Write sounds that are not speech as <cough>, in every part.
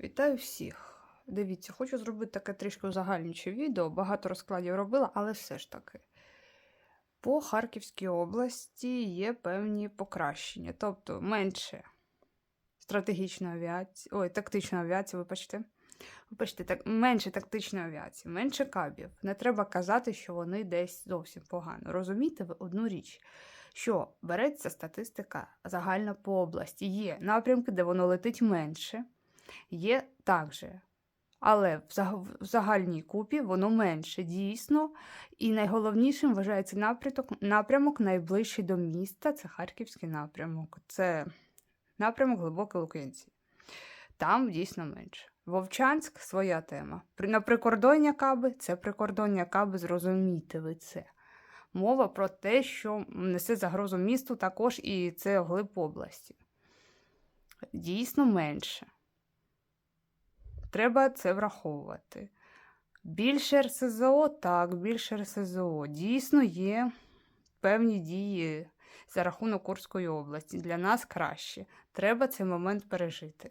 Вітаю всіх! Дивіться, хочу зробити таке трішки узагальнююче відео. Багато розкладів робила, але все ж таки. По Харківській області є певні покращення, тобто менше стратегічної авіації, ой, тактичної авіації, вибачте. Вибачте, так, менше тактичної авіації, менше кабів. Не треба казати, що вони десь зовсім погано. Розумієте ви одну річ, що береться статистика загальна по області. Є напрямки, де воно летить менше, є також. Але в загальній купі воно менше дійсно. І найголовнішим вважається напрямок, напрямок найближчий до міста це Харківський напрямок. Це напрямок глибокої Лук'янці. Там дійсно менше. Вовчанськ своя тема. На прикордоння каби це прикордоння каби, зрозумійте ви це. Мова про те, що несе загрозу місту також і це глиб області. Дійсно менше. Треба це враховувати. Більше РСЗО, так, більше РСЗО. Дійсно є певні дії за рахунок Курської області. Для нас краще. Треба цей момент пережити.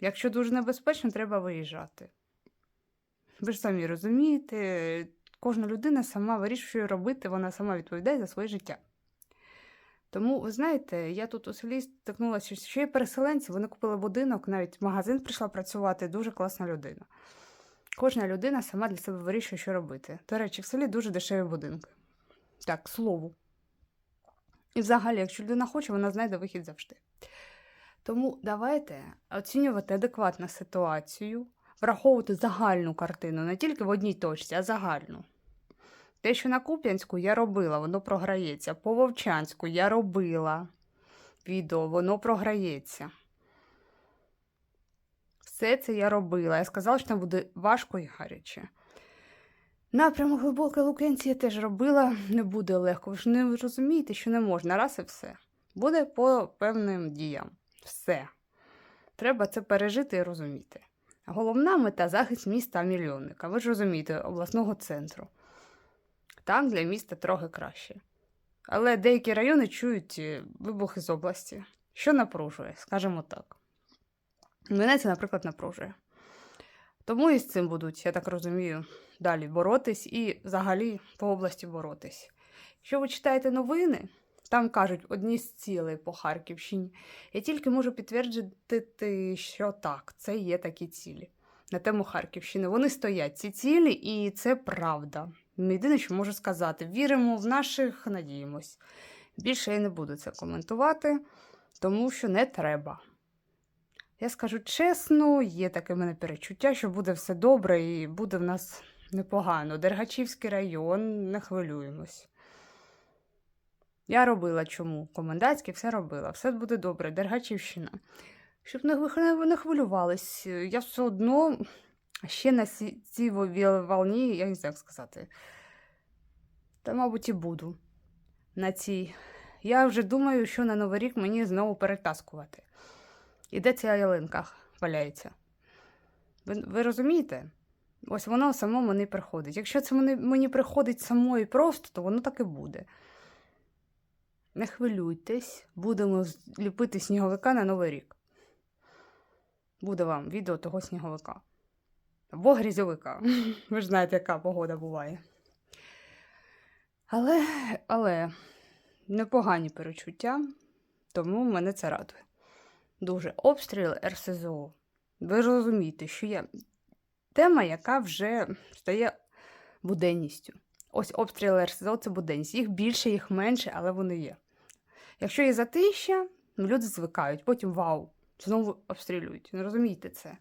Якщо дуже небезпечно, треба виїжджати. Ви ж самі розумієте, кожна людина сама вирішує, робити, вона сама відповідає за своє життя. Тому, ви знаєте, я тут у селі стикнулася, що є переселенці, вони купили будинок, навіть в магазин прийшла працювати, дуже класна людина. Кожна людина сама для себе вирішує, що робити. До речі, в селі дуже дешеві будинки. Так, слову. І взагалі, якщо людина хоче, вона знайде вихід завжди. Тому давайте оцінювати адекватно ситуацію, враховувати загальну картину, не тільки в одній точці, а загальну. Те, що на Куп'янську я робила, воно програється. По Вовчанську я робила відео, воно програється. Все це я робила. Я сказала, що там буде важко і гаряче. Напрямок глибокої Лук'янці я теж робила, не буде легко. Ви ж не розумієте, що не можна, раз і все. Буде по певним діям. Все. Треба це пережити і розуміти. Головна мета захист міста мільйонника. Ви ж розумієте, обласного центру. Так, для міста трохи краще. Але деякі райони чують е, вибухи з області, що напружує, скажімо так. Мене це, наприклад, напружує. Тому і з цим будуть, я так розумію, далі боротись і взагалі по області боротись. Якщо ви читаєте новини, там кажуть одні з цілей по Харківщині. Я тільки можу підтвердити, що так, це є такі цілі на тему Харківщини. Вони стоять ці цілі, і це правда. Єдине, що можу сказати, віримо в наших, надіємось. Більше я не буду це коментувати, тому що не треба. Я скажу чесно, є таке в мене перечуття, що буде все добре і буде в нас непогано. Дергачівський район, не хвилюємось. Я робила чому? Комендантський все робила. Все буде добре, Дергачівщина. Щоб не, не хвилювались, я все одно ще на цій вол- волні, я не знаю, як сказати. Та, мабуть, і буду на цій. Я вже думаю, що на Новий рік мені знову перетаскувати. І де ця ялинка валяється? Ви, ви розумієте? Ось воно само мені приходить. Якщо це мені, мені приходить само і просто, то воно так і буде. Не хвилюйтесь, будемо ліпити сніговика на Новий рік. Буде вам відео того сніговика. Або грізьовика. <laughs> Ви ж знаєте, яка погода буває. Але, але непогані перечуття, тому мене це радує. Дуже обстріли РСЗО. Ви розумієте, що є тема, яка вже стає буденністю. Ось обстріли РСЗО це буденність. Їх більше, їх менше, але вони є. Якщо є затища, люди звикають, потім вау, знову обстрілюють. Не розумієте це.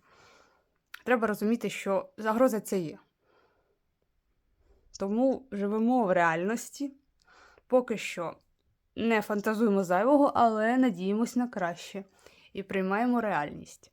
Треба розуміти, що загроза це є. Тому живемо в реальності. Поки що не фантазуємо зайвого, але надіємось на краще і приймаємо реальність.